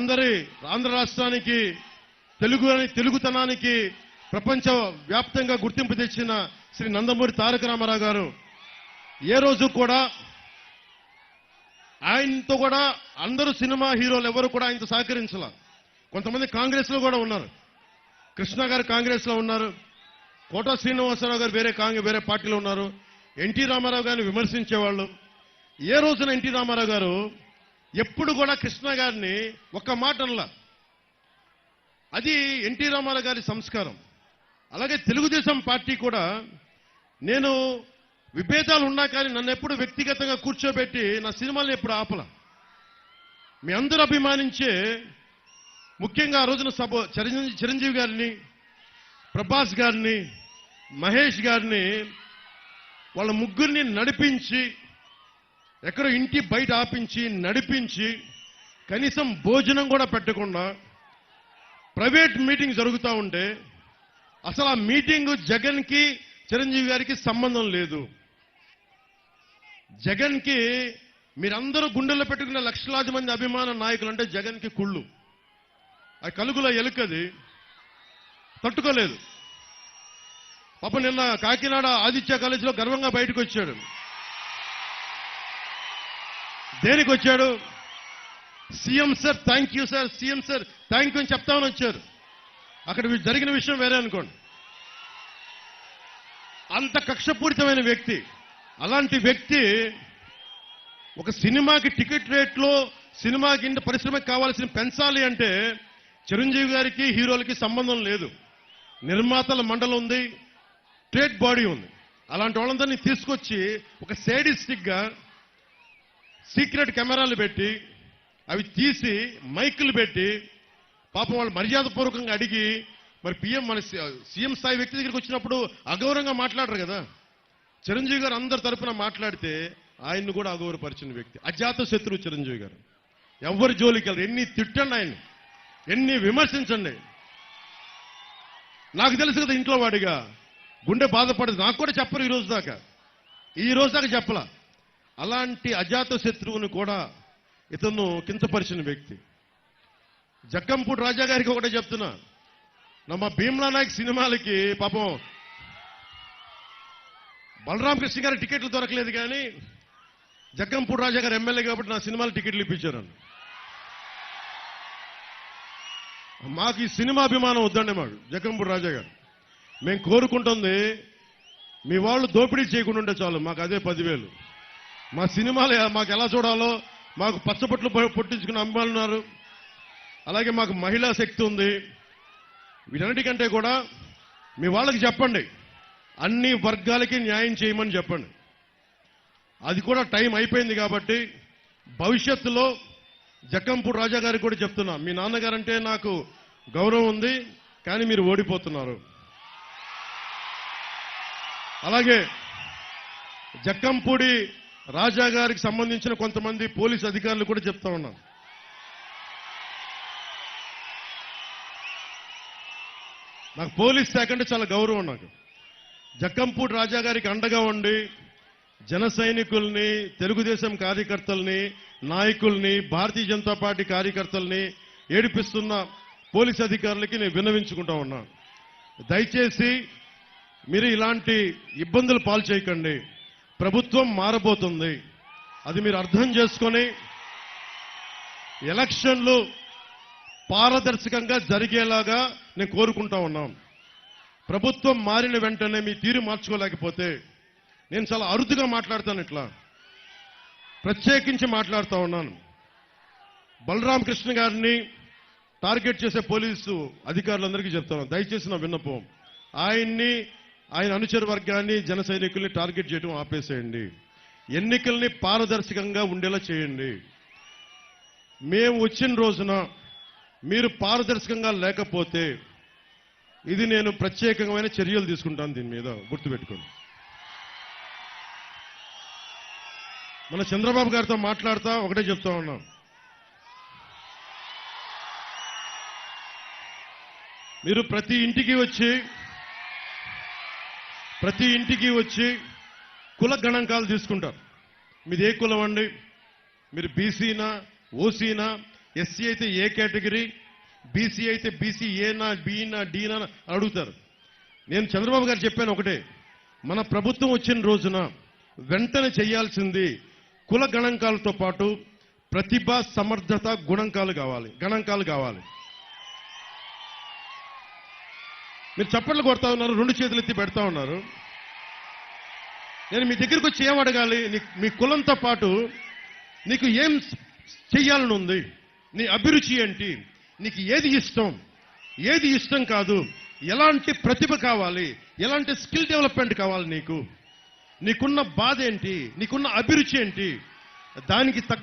అందరి ఆంధ్ర రాష్ట్రానికి తెలుగు తెలుగుతనానికి ప్రపంచ వ్యాప్తంగా గుర్తింపు తెచ్చిన శ్రీ నందమూరి తారక రామారావు గారు. ఏ రోజు కూడా ఆయనతో కూడా అందరూ సినిమా హీరోలు ఎవరు కూడా ఆయనతో సహకరించాల. కొంతమంది కాంగ్రెస్లో కూడా ఉన్నారు. కృష్ణ గారు కాంగ్రెస్లో ఉన్నారు. కోట శ్రీనివాసరావు గారు వేరే కాంగ్రెస్ వేరే పార్టీలో ఉన్నారు. ఎన్టీ రామారావు గారిని విమర్శించేవాళ్ళు. ఏ రోజున ఎన్టీ రామారావు గారు ఎప్పుడు కూడా కృష్ణ గారిని ఒక మాట అనలా అది ఎన్టీ రామారావు గారి సంస్కారం. అలాగే తెలుగుదేశం పార్టీ కూడా నేను విభేదాలు ఉన్నా కానీ నన్ను ఎప్పుడు వ్యక్తిగతంగా కూర్చోబెట్టి నా సినిమాలను ఎప్పుడు ఆపల. మీ అందరూ అభిమానించే ముఖ్యంగా ఆ రోజున సభ చిరంజీవి చిరంజీవి గారిని ప్రభాస్ గారిని మహేష్ గారిని వాళ్ళ ముగ్గురిని నడిపించి ఎక్కడో ఇంటి బయట ఆపించి నడిపించి కనీసం భోజనం కూడా పెట్టకుండా ప్రైవేట్ మీటింగ్ జరుగుతూ ఉంటే అసలు ఆ మీటింగ్ జగన్కి చిరంజీవి గారికి సంబంధం లేదు. జగన్కి మీరందరూ గుండెల్లో పెట్టుకున్న లక్షలాది మంది అభిమాన నాయకులు అంటే జగన్కి కుళ్ళు. ఆ కలుగులో ఎలుకది. తట్టుకోలేదు. పాప నిన్న కాకినాడ ఆదిత్య కాలేజీలో గర్వంగా బయటకు వచ్చాడు. దేనికి వచ్చాడు? CM sir thank you sir CM sir thank you అని చెప్తామని వచ్చారు. అక్కడ జరిగిన విషయం వేరే అనుకోండి. అంత కక్షపూరితమైన వ్యక్తి అలాంటి వ్యక్తి ఒక సినిమాకి టికెట్ రేట్లో సినిమాకి ఇంత పరిశ్రమకి కావాల్సిన పెంచాలి అంటే చిరంజీవి గారికి హీరోలకి సంబంధం లేదు. నిర్మాతల మండలం ఉంది ట్రేడ్ బాడీ ఉంది. అలాంటి వాళ్ళందరినీ తీసుకొచ్చి ఒక సేడిస్టిక్గా సీక్రెట్ కెమెరాలు పెట్టి అవి తీసి మైకులు పెట్టి పాపం వాళ్ళు మర్యాదపూర్వకంగా అడిగి మరి పిఎం మన సీఎం స్థాయి వ్యక్తి దగ్గరికి వచ్చినప్పుడు అగౌరవంగా మాట్లాడరు కదా. చిరంజీవి గారు అందరి తరఫున మాట్లాడితే ఆయన్ని కూడా అగౌరవపరిచిన వ్యక్తి. అజాత శత్రువు చిరంజీవి గారు. ఎవరి జోలికి వెళ్ళరు. ఎన్ని తిట్టండి ఆయన ఎన్ని విమర్శించండి. నాకు తెలుసు కదా ఇంట్లో వాడిగా. గుండె బాధపడదు. నాకు కూడా చెప్పరు ఈ రోజు దాకా. ఈ రోజు దాకా చెప్పలా. అలాంటి అజాత శత్రువుని కూడా ఇతను కించపరిచిన వ్యక్తి. జక్కంపూడి రాజా గారికి ఒకటే చెప్తున్నా. నమ్మ భీమ్లా నాయక్ సినిమాలకి పాపం బలరాం కృష్ణ గారి టికెట్లు దొరకలేదు కానీ జక్కంపూడి రాజా గారు ఎమ్మెల్యే కాబట్టి నా సినిమాలు టికెట్లు ఇప్పించారు. మాకు ఈ సినిమా అభిమానం వద్దండి మాకు జగ్గంపూడి రాజా గారు. మేము కోరుకుంటుంది మీ వాళ్ళు దోపిడీ చేయకుండా ఉంటే చాలు మాకు అదే పదివేలు. మా సినిమాలు మాకు ఎలా చూడాలో మాకు పచ్చబొట్లు పుట్టించుకుని పొట్టించుకున్న ఉన్నారు అలాగే మాకు మహిళా శక్తి ఉంది. వీటన్నిటికంటే కూడా మీ వాళ్ళకి చెప్పండి. అన్ని వర్గాలకి న్యాయం చేయమని చెప్పండి. అది కూడా టైం అయిపోయింది కాబట్టి భవిష్యత్తులో జక్కంపూడి రాజా గారికి కూడా చెప్తున్నా. మీ నాన్నగారంటే నాకు గౌరవం ఉంది కానీ మీరు ఓడిపోతున్నారు. అలాగే జక్కంపూడి రాజా గారికి సంబంధించిన కొంతమంది పోలీస్ అధికారులు కూడా చెప్తా ఉన్నాం నాకు పోలీస్ శాఖ అంటే చాలా గౌరవం నాకు. జక్కంపూడి రాజా గారికి అండగా ఉండి జన సైనికుల్ని తెలుగుదేశం కార్యకర్తల్ని నాయకుల్ని భారతీయ జనతా పార్టీ కార్యకర్తల్ని ఏడిపిస్తున్న పోలీస్ అధికారులకి నేను విన్నవించుకుంటా ఉన్నాను దయచేసి మీరు ఇలాంటి ఇబ్బందులు పాల్చేయకండి ప్రభుత్వం మారబోతుంది. అది మీరు అర్థం చేసుకొని ఎలక్షన్లు పారదర్శకంగా జరిగేలాగా నేను కోరుకుంటా ఉన్నాం ప్రభుత్వం మారిన వెంటనే మీ తీరు మార్చుకోలేకపోతే నేను చాలా అరుదుగా మాట్లాడతాను ఇట్లా. ప్రత్యేకించి మాట్లాడుతూ ఉన్నాను. బలరామకృష్ణ గారిని టార్గెట్ చేసే పోలీసు అధికారులందరికీ చెప్తాను దయచేసి నా విన్నపం. ఆయన్ని ఆయన అనుచర వర్గాన్ని జన సైనికుల్ని టార్గెట్ చేయడం ఆపేసేయండి. ఎన్నికల్ని పారదర్శకంగా ఉండేలా చేయండి. మేము వచ్చిన రోజున మీరు పారదర్శకంగా లేకపోతే ఇది నేను ప్రత్యేకమైన చర్యలు తీసుకుంటాను దీని మీద. గుర్తుపెట్టుకోండి. మన చంద్రబాబు గారితో మాట్లాడుతా ఒకటే చెప్తా ఉన్నాం. మీరు ప్రతి ఇంటికి వచ్చి ప్రతి ఇంటికి వచ్చి కుల గణాంకాలు తీసుకుంటారు. మీది ఏ కులం అండి? మీరు బీసీనా ఓసీనా ఎస్సీ అయితే ఏ కేటగిరీ బీసీ అయితే బీసీ ఏనా బీనా డీనా అని అడుగుతారు. నేను చంద్రబాబు గారు చెప్పాను ఒకటే మన ప్రభుత్వం వచ్చిన రోజున వెంటనే చేయాల్సింది కుల గణాంకాలతో పాటు ప్రతిభ సమర్థత గుణంకాలు కావాలి గణాంకాలు కావాలి. మీరు చప్పట్లు కొడతా ఉన్నారు రెండు చేతులు ఎత్తి పెడతా ఉన్నారు. నేను మీ దగ్గరికి వచ్చి ఏం అడగాలి? నీ- మీ కులంతో పాటు నీకు ఏం చెయ్యాలని ఉంది నీ అభిరుచి ఏంటి? నీకు ఏది ఇష్టం? ఏది ఇష్టం కాదు. ఎలాంటి ప్రతిభ కావాలి? ఎలాంటి స్కిల్ డెవలప్మెంట్ కావాలి నీకు? నీకున్న బాధ ఏంటి? నీకున్న అభిరుచి ఏంటి? దానికి తగ్గ